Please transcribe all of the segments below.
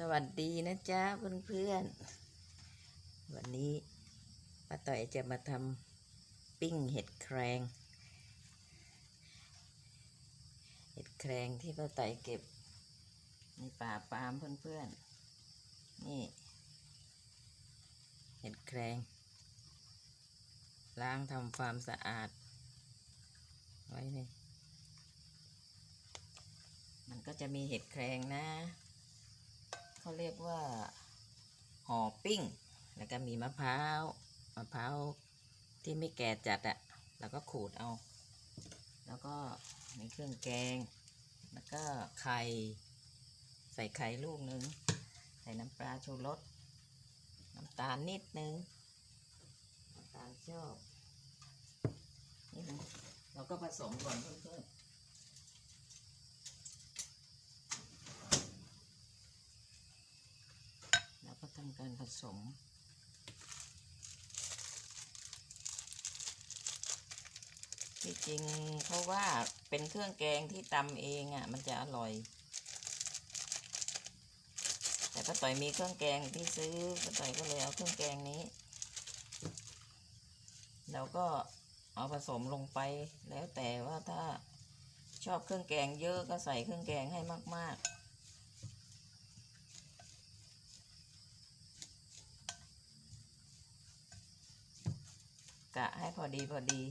สวัสดีนะจ๊ะเพื่อนๆวันนี้ป้าต่อยจะมาทำปิ้งเห็ดแครง เห็ดแครงที่ป้าต่อยเก็บในป่าปาล์มเพื่อนๆนี่ เห็ดแครง ล้างทำความสะอาด ไว้เลยมันก็จะมีเห็ดแครงนะ เขาเรียกว่าห่อปิ้ง แล้วก็มีมะพร้าวมะพร้าวที่ไม่แก่จัดอะแล้วก็ขูดเอา แล้วก็มีเครื่องแกง แล้วก็ไข่ ใส่ไข่ลูกนึง ใส่น้ำปลาชูรส น้ำตาลนิดนึง น้ำตาลชอบนิดนึงเราก็ผสมก่อนเพื่อนๆ แล้วก็ทำการผ สม ที่จริงเพราะว่าเป็นเครื่องแกงที่ตำเองอะ่ะ มันจะอร่อย แต่ป้าต่อยมีเครื่องแกงที่ซื้อป้าต่อยก็เลยเอาเครื่องแกงนี้ เราก็เอาผสมลงไปแล้วแต่ว่าถ้าชอบเครื่องแกงเยอะก็ใส่เครื่องแกงให้มาก ๆ กะให้พอดีพอดี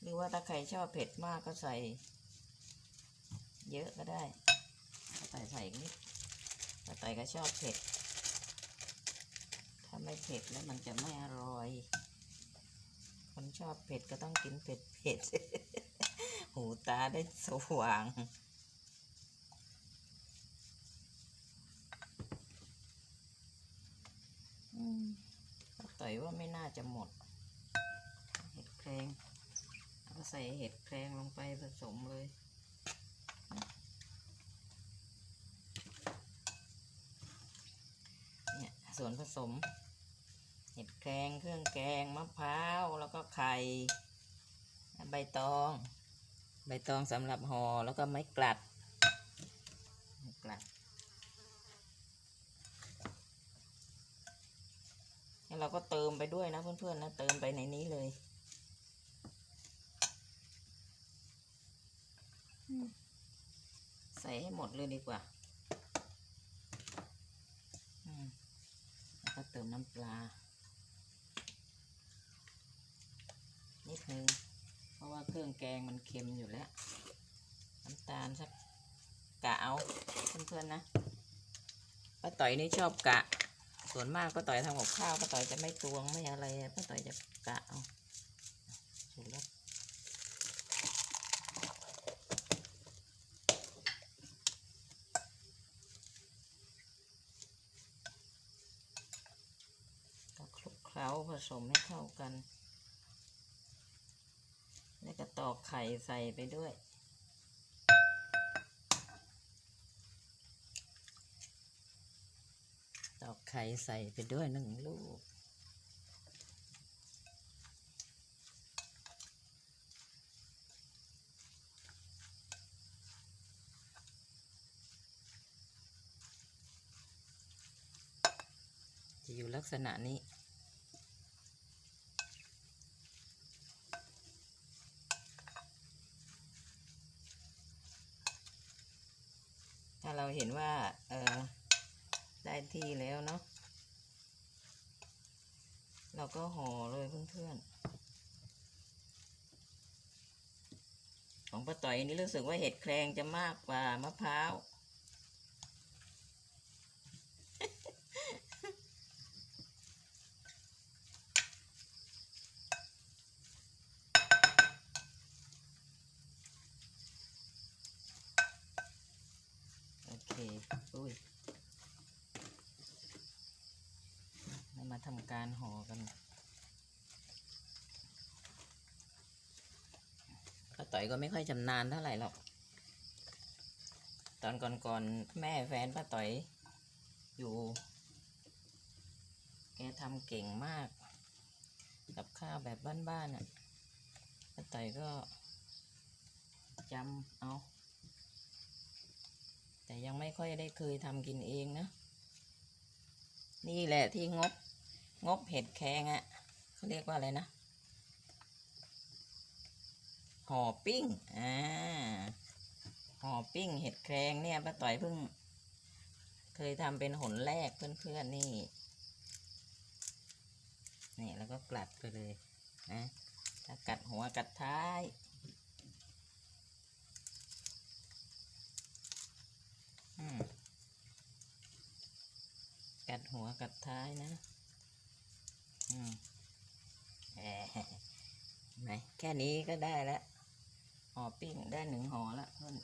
หรือว่าถ้าใครชอบเผ็ดมากก็ใส่ เยอะก็ได้ใส่ใส่นิดถ้าใส่ก็ชอบเผ็ด ถ้าไม่เผ็ดแล้วมันจะไม่อร่อย คนชอบเผ็ดก็ต้องกินเผ็ดเผ็ด หูตาได้สว่างต่อยว่าไม่น่าจะหมด เห็ดแครงเอาใส่เห็ดแครงลงไปผสมเลยเนี่ยส่วนผสม เห็ดแครงเครื่องแกงมะพร้าวแล้วก็ไข่ใบตอง ใบตองสำหรับห่อแล้วก็ไม้กลัดกลัดแล้วเราก็เติมไปด้วยนะเพื่อนๆนะเติมไปในนี้เลยอืมใส่ให้หมดเลยดีกว่าแล้วก็เติมน้ำปลา นิดนึง เพราะว่าเครื่องแกงมันเค็มอยู่แล้ว น้ำตาลสักกะเอาเพื่อนๆนะป้าต่อยนี่ชอบกะ ส่วนมากป้าต่อยทำกับข้าวป้าต่อยจะไม่ตวงไม่อะไรป้าต่อยจะกะเอาสูตรแล้วก็คลุก เคล้าผสมให้เข้ากัน แล้วก็ตอกไข่ใส่ไปด้วย ตอกไข่ใส่ไปด้วยหนึ่งลูกจะอยู่ลักษณะนี้ เราเห็นว่าเออได้ที่แล้วเนาะเราก็ห่อเลยเพื่อนๆของป้าต่อยนี่รู้สึกว่าเห็ดแครงจะมากกว่ามะพร้าว โอเค อุ้ยเรามา ทำการห่อกันป้าต่อยก็ไม่ค่อยชำนาญเท่าไหร่หรอก ตอนก่อนๆแม่แฟนป้าต่อยอยู่ แกทำเก่งมาก กับข้าวแบบบ้านๆอะป้าต่อยก็จำเอาแต่ยังไม่ค่อยได้เคยทำกินเองนะ นี่แหละที่งบ งบเห็ดแครงอะ่ะเขาเรียกว่าอะไรนะห่อปิ้ง อ่าห่อปิ้ง เห็ดแครงเนี่ยป้าต่อยเพิ่ง เคยทำเป็นหนแรกเพื่อนๆนี่ นี่แล้วก็กลัดไปเลยนะถ้ากัดหัวกัดท้ายกัดหัวกัดท้ายนะ ไหมเห็นไหมแค่นี้ก็ได้แล้วห่อปิ้งได้หนึ่งห่อละเพื่อน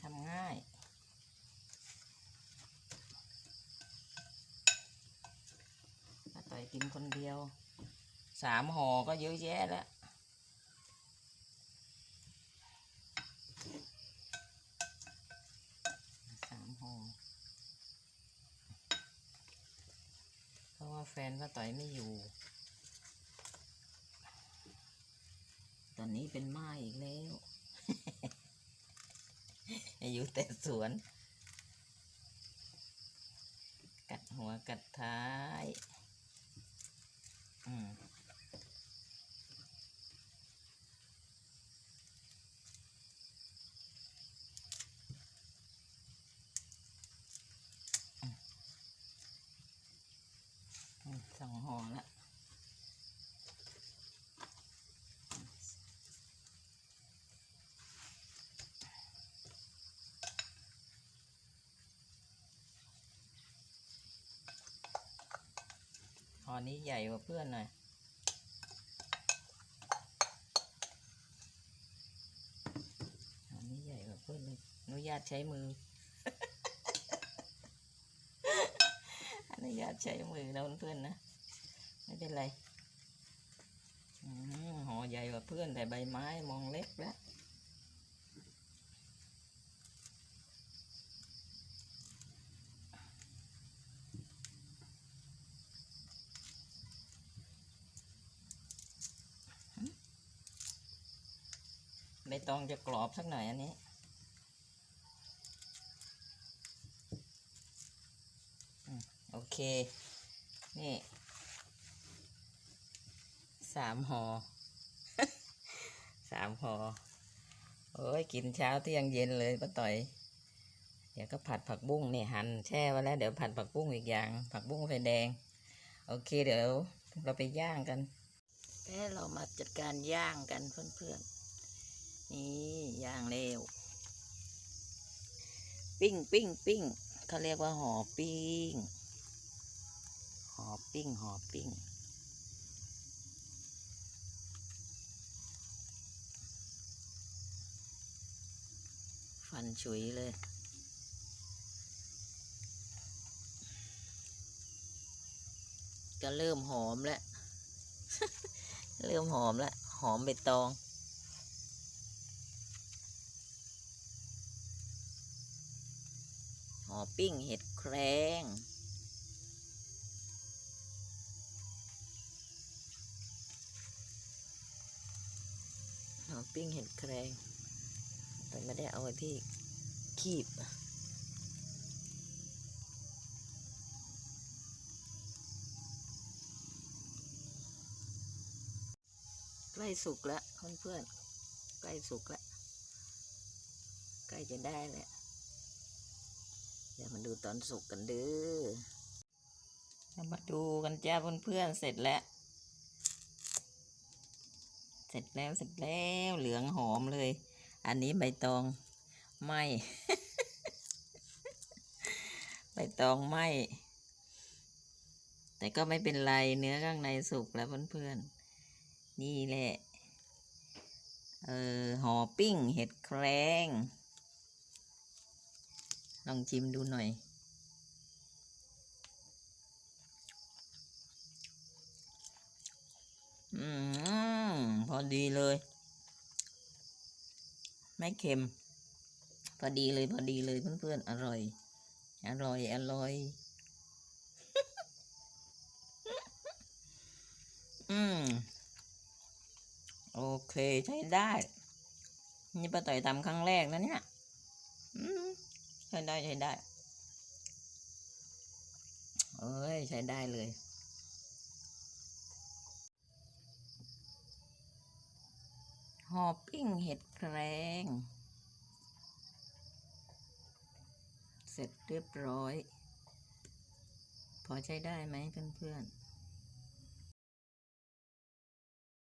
ทำง่ายถ้าต่อยกินคนเดียว สามห่อก็เยอะแยะแล้ว สามห่อ เพราะ ว่าแฟนป้าต่อยไม่อยู่ ตอนนี้เป็นไม้อีกแล้วอยู่แต่สวน กัดหัวกัดท้าย อืม อืมส องห่อละหอนี้ใหญ่กว่าเพื่อนหน่อยห่อนี้ใหญ่กว่าเพื่อนเลยอนุญาตใช้มือ อนุญาตใช้มือนะเพื่อนๆนะ เป็นไรห่อใหญ่กว่าเพื่อนแต่ใบไม้มองเล็กแล้วใบตองจะกรอบสักหน่อยอันนี้อโอเค นี่ สามหอ สามหอ โอ้ยกินเช้าเที่ยงเย็นเลยป้าต่อย เดี๋ยวก็ผัดผักบุ้งเนี่ยหั่นแช่ไว้แล้ว เดี๋ยวผัดผักบุ้งอีกอย่าง ผักบุ้งไฟแดง โอเคเดี๋ยวเราไปย่างกันแค่เรามาจัดการย่างกันเพื่อนๆ นี่ย่างเร็ว ปิ้งปิ้งปิ้งเขาเรียกว่าห่อปิ้งห่อปิ้งห่อปิ้ง นฉุยเลย ก็เริ่มหอมแล้ว เริ่มหอมแล้ว หอมใบตอง หอปิ้งเห็ดแครงหอปิ้งเห็ดแครงแต่ไม่ได้เอาไว้ที่ คีบใกล้สุกแล้วเพื่อนๆใกล้สุกแล้วใกล้จะได้แล้วเดี๋ยวมาดูตอนสุกกันเด้อเรามาดูกันจ้าเพื่อนๆเสร็จแล้ว เสร็จแล้วเสร็จแล้วเหลืองหอมเลย อันนี้ใบตอง ไหมใบตองไหมแต่ก็ไม่เป็นไรเนื้อข้างในสุกแล้วเพื่อนๆ นี่แหละ เออห่อปิ้งเห็ดแครงลองชิมดูหน่อย อืม พอดีเลย ไม่เค็ม พอดีเลยพอดีเลยเพื่อนๆอร่อย อร่อย อร่อย อืม โอเคใช้ได้ นี่ป้าต่อยทำครั้งแรกนะเนี่ยอืมใช้ได้ใช้ได้เอ้ย ใช้ได้เลยห่อปิ้งเห็ดแครง เสร็จเรียบร้อย พอใช้ได้ไหมเพื่อนๆ